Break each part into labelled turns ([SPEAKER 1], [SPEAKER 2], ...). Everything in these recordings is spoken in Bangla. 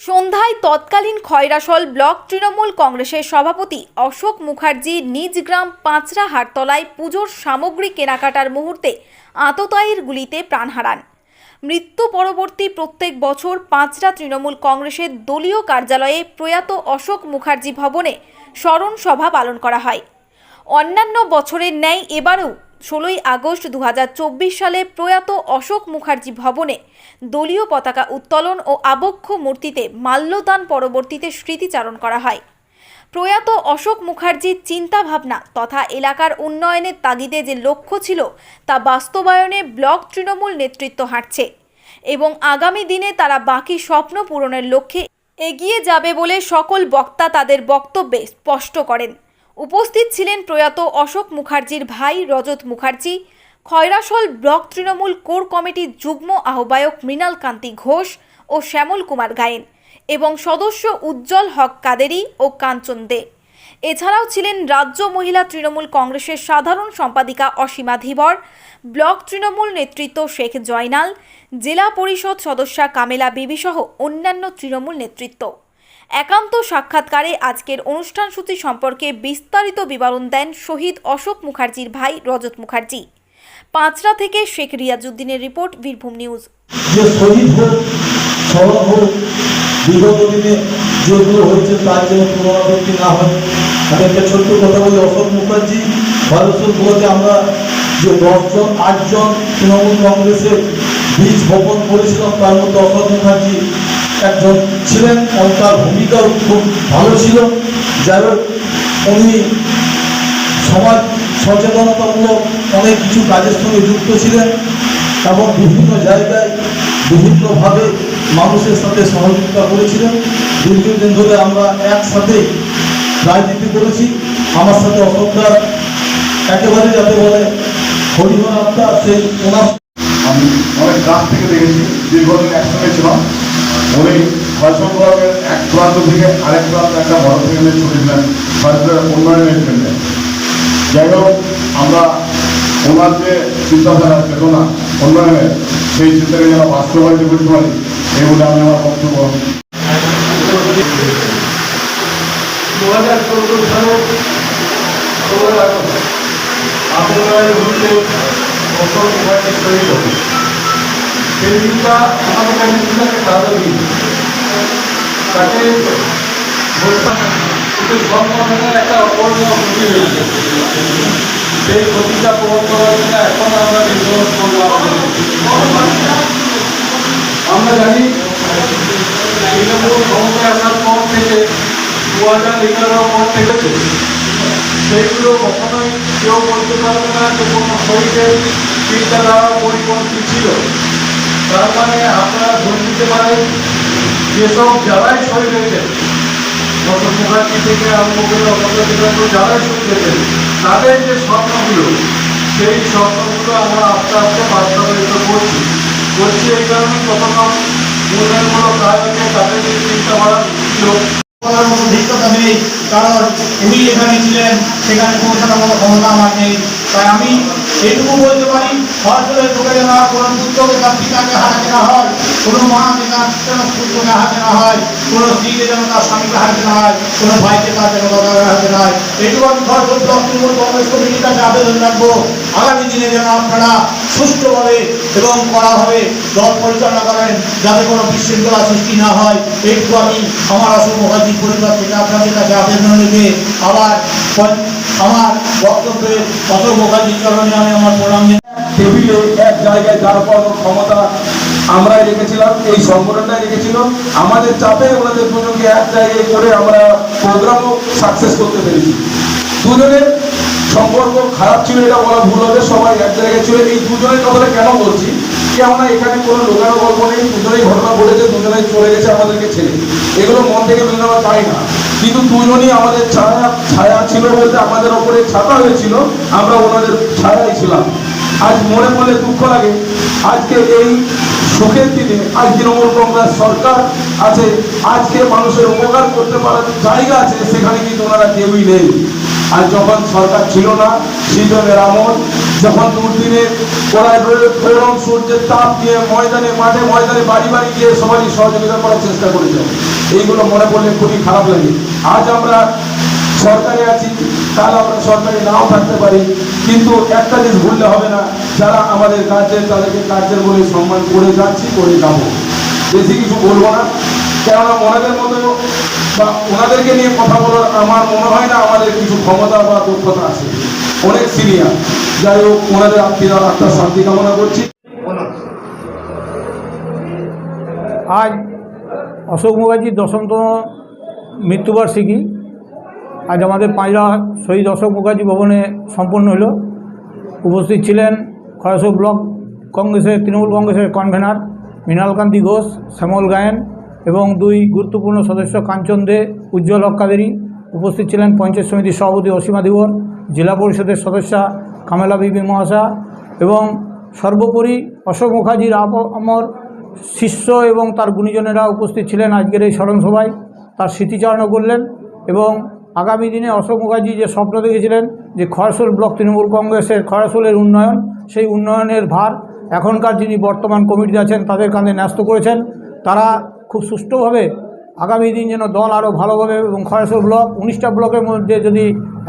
[SPEAKER 1] সন্ধ্যায় তৎকালীন খয়রাসল ব্লক তৃণমূল কংগ্রেসের সভাপতি অশোক মুখার্জি নিজ গ্রাম পাঁচরা হাটতলায় পুজোর সামগ্রী কেনাকাটার মুহূর্তে আততায়ীর গুলিতে প্রাণ হারান। মৃত্যু পরবর্তী প্রত্যেক বছর পাঁচরা তৃণমূল কংগ্রেসের দলীয় কার্যালয়ে প্রয়াত অশোক মুখার্জি ভবনে স্মরণ সভা পালন করা হয়। অন্যান্য বছরের ন্যায় এবারও ষোলোই আগস্ট দু হাজার চব্বিশ সালে প্রয়াত অশোক মুখার্জি ভবনে দলীয় পতাকা উত্তোলন ও আবক্ষ মূর্তিতে মাল্যদান পরবর্তীতে স্মৃতিচারণ করা হয়। প্রয়াত অশোক মুখার্জির চিন্তাভাবনা তথা এলাকার উন্নয়নের তাগিদে যে লক্ষ্য ছিল তা বাস্তবায়নে ব্লক তৃণমূল নেতৃত্ব হাঁটছে এবং আগামী দিনে তারা বাকি স্বপ্ন পূরণের লক্ষ্যে এগিয়ে যাবে বলে সকল বক্তা তাদের বক্তব্যে স্পষ্ট করেন। উপস্থিত ছিলেন প্রয়াত অশোক মুখার্জির ভাই রজত মুখার্জি, খয়রাসল ব্লক তৃণমূল কোর কমিটির যুগ্ম আহ্বায়ক মৃণাল কান্তি ঘোষ ও শ্যামল কুমার গায়েন এবং সদস্য উজ্জ্বল হক কাদেরি ও কাঞ্চন দে। এছাড়াও ছিলেন রাজ্য মহিলা তৃণমূল কংগ্রেসের সাধারণ সম্পাদিকা অসীমা ধীবর, ব্লক তৃণমূল নেতৃত্ব শেখ জয়নাল, জেলা পরিষদ সদস্যা কামেলা বিবি সহ অন্যান্য তৃণমূল নেতৃত্ব। একান্ত সাক্ষাৎকারে আজকের অনুষ্ঠান সূচি সম্পর্কে বিস্তারিত বিবরণ দেন শহীদ অশোক মুখার্জির ভাই রজত মুখার্জি। পাঁচরা থেকে শেখ রিয়াজুদ্দিনের রিপোর্ট, বীরভূম নিউজ।
[SPEAKER 2] যে বিগত দিনে যেগুলো হয়েছে তার যেন পুনরাবৃত্তি না হয়, আমি একটা ছোট্ট কথা বলি, অশোক মুখার্জি ভারতের মধ্যে আমরা যে দশজন, আটজন তৃণমূল কংগ্রেসের বীজ বপন করেছিলাম, তার মধ্যে অশোক মুখার্জি একজন ছিলেন, এবং তার ভূমিকাও খুব ভালো ছিল। যাই হোক, উনি সমাজ সচেতনতামূলক অনেক কিছু কাজের সঙ্গে যুক্ত ছিলেন, এবং বিভিন্ন জায়গায় বিভিন্নভাবে মানুষের সাথে সহযোগিতা করেছিলেন। দীর্ঘদিন ধরে আমরা একসাথে রাজনীতি করেছি। আমার সাথে অশোকদার একেবারে যাতে বলে হরিহর আত্মা সেই ওনার
[SPEAKER 3] আমি অনেক কাছ থেকে দেখেছি, দীর্ঘদিন একসঙ্গে ছিলাম। উনি ব্লকের এক প্রান্ত থেকে আরেক প্রান্ত একটা বড় থেকে নিয়ে ছুটেছিলেন ভারতের উন্নয়নের জন্য। যাই হোক, আমরা ওনার যে চিন্তাধারা চেতনা উন্নয়নের সেই চিন্তাকে যেন বাস্তবায়িত করতে পারি, এই বলে আমি আমার বক্তব্য
[SPEAKER 4] দু হাজার চোদ্দ সেই দিনটা আমাদের কাছে ছিল একটা অপরণীয় ক্ষতি হয়েছে। সেই ক্ষতিটা পূরণ করার জন্য এখন আমরা নির্ধারণ আমরা জানি তৃণমূল ক্ষমতায় আসার পর থেকে দু হাজার এগারোর পর থেকে সেইগুলো কখনোই কেউ বলতে পারবে না যে কোনো শহীদের চিন্তাধারা পরিপন্থী ছিল। তার মানে আপনারা ধরে নিতে পারেন। যেসব যারাই শহীদ হয়েছেন ডক্টর মুখার্জি থেকে আরম্ভ করে অবসর যারাই শহীদ হয়েছেন তাদের যে স্বপ্নগুলো, সেই স্বপ্নগুলো আমরা আস্তে আস্তে বাস্তবায়িত করছি। করছি এই কারণে প্রথম উন্নয়নমূলক কাজ আছে, তাদের
[SPEAKER 5] মতো অভিজ্ঞতা নেই, কারণ উনি এখানে ছিলেন, সেখানে পৌঁছানোর মতো ক্ষমতা আমার নেই। তাই আমি এইটুকু বলতে পারি ফসলের লোকে যেন কোনো পুত্রকে তার পিতাকে হারাতে না হয়, কোনো মাকে তার যেন পুত্রকে হারাতে না হয়, কোনো স্ত্রীকে যেন তার স্বামীকে হারাতে না হয়, কোনো ভাইকে তার যেন দাদাকে হারাতে না হয়। এইটুকু আমি ফসল ব্লক তৃণমূল কংগ্রেস কমিটির কাছে আবেদন রাখব। আগামী দিনে যেন আপনারা সুষ্ঠুভাবে এবং কড়াভাবে দল পরিচালনা করেন, যাতে কোনো বিশৃঙ্খলা সৃষ্টি না হয়। এইটুকু আমি আমার অসম মুখার্জি পরিবার থেকে আপনাদের কাছে আবেদন রেখে আবার আমার বক্তব্যে অশোক মুখার্জির চরণে আমি আমার প্রণাম
[SPEAKER 6] টেবিলে এক জায়গায় দাঁড় করানোর ক্ষমতা আমরাই রেখেছিলাম, এই সংগঠনটাই রেখেছিল। আমাদের চাপে ওনাদের দুজনকে এক জায়গায় করে আমরা প্রোগ্রামও সাকসেস করতে পেরেছি। দুজনের সম্পর্ক খারাপ ছিল, এটা বলা ভুল হবে, সবাই এক জায়গায় ছিল। এই দুজনের কথাটা কেন বলছি? যে আমরা এখানে কোনো লোকানো গল্প নেই, দুজনেই ঘটনা ঘটেছে, দুজনেই চলে গেছে আমাদেরকে ছেড়ে। এগুলো মন থেকে মেনে নেওয়া যায় না। কিন্তু দুজনই আমাদের ছায়া ছায়া ছিল বলতে আমাদের ওপরে ছাতা হয়েছিল, আমরা ওনাদের ছায়াই ছিলাম। আজ মনে মনে দুঃখ লাগে। আজকে এই সুখের দিনে আজ তৃণমূল কংগ্রেস সরকার আছে, আজকে মানুষের উপকার করতে পারার জায়গা আছে, সেখানে কিন্তু ওনারা কেউই নেই। আর যখন সরকার ছিল না সৃজনের আমল যখন ওরা রোদ, গরম সূর্যের তাপ দিয়ে ময়দানে মাঠে ময়দানে বাড়ি বাড়ি গিয়ে সবারই সহযোগিতা করার চেষ্টা করেছে এইগুলো মনে পড়লে খুবই খারাপ লাগে। আজ আমরা সরকারে আছি কাল আমরা সরকারে নাও থাকতে পারি কিন্তু একটা জিনিস ভুললে হবে না যারা আমাদের কাজের তাদেরকে কাজের বলে সম্মান করে যাচ্ছি করে যাব। বেশি কিছু বলব না। কেননা ওনাদের মতো বা ওনাদেরকে নিয়ে কথা বলার আমার মনে হয় না আমাদের কিছু ক্ষমতা বা দক্ষতা আছে। অনেক সিনিয়র যাই হোক, ওনাদের আত্মীয় আত্মার শান্তি কামনা করছি।
[SPEAKER 5] আজ অশোক মুখার্জির দশমতম মৃত্যুবার্ষিকী। আজ আমাদের পাঁচরা শহীদ অশোক মুখার্জি ভবনে সম্পন্ন হলো। উপস্থিত ছিলেন খড়াশোক ব্লক কংগ্রেসের, তৃণমূল কংগ্রেসের কনভেনার মৃণালকান্তি ঘোষ, শ্যামল গায়েন এবং দুই গুরুত্বপূর্ণ সদস্য কাঞ্চন দে, উজ্জ্বল হক্কাদেরি উপস্থিত ছিলেন পঞ্চায়েত সমিতির সভাপতি অসীমা দেবর জেলা পরিষদের সদস্যা কামেলা বিবি মহাশা এবং সর্বোপরি অশোক মুখার্জির অমর শিষ্য এবং তার গুণীজনেরা উপস্থিত ছিলেন আজকের এই স্মরণসভায়। তার স্মৃতিচারণও করলেন এবং আগামী দিনে অশোক মুখার্জি যে স্বপ্ন দেখেছিলেন যে খয়রসোল ব্লক তৃণমূল কংগ্রেসের খয়রসোলের উন্নয়ন, সেই উন্নয়নের ভার এখনকার যিনি বর্তমান কমিটিতে আছেন তাদের কাঁধে ন্যস্ত করেছেন। তারা খুব সুষ্ঠুভাবে আগামী দিন যেন দল আরও ভালোভাবে এবং খয়রসোল ব্লক, উনিশটা ব্লকের মধ্যে যদি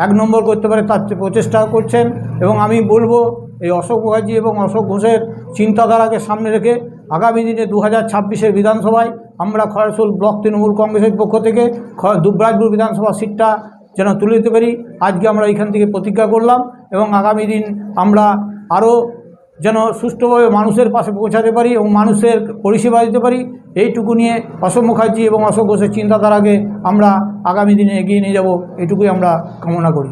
[SPEAKER 5] এক নম্বর করতে পারে তার প্রচেষ্টা করছেন এবং আমি বলব এই অশোক মুখার্জি এবং অশোক ঘোষের চিন্তাধারাকে সামনে রেখে আগামী দিনে দু হাজার ছাব্বিশের বিধানসভায় আমরা খয়রসোল ব্লক তৃণমূল কংগ্রেসের পক্ষ থেকে দুবরাজপুর বিধানসভা সিটটা যেন তুলে দিতে পারি। আজকে আমরা এখান থেকে প্রতিজ্ঞা করলাম এবং আগামী দিন আমরা আরও যেন সুষ্ঠুভাবে মানুষের পাশে পৌঁছাতে পারি এবং মানুষের পরিষেবা দিতে পারি, এইটুকু নিয়ে অশোক মুখার্জি এবং অশোক ঘোষের চিন্তাধারাকে আমরা আগামী দিনে এগিয়ে নিয়ে যাব, এটুকুই আমরা কামনা করি।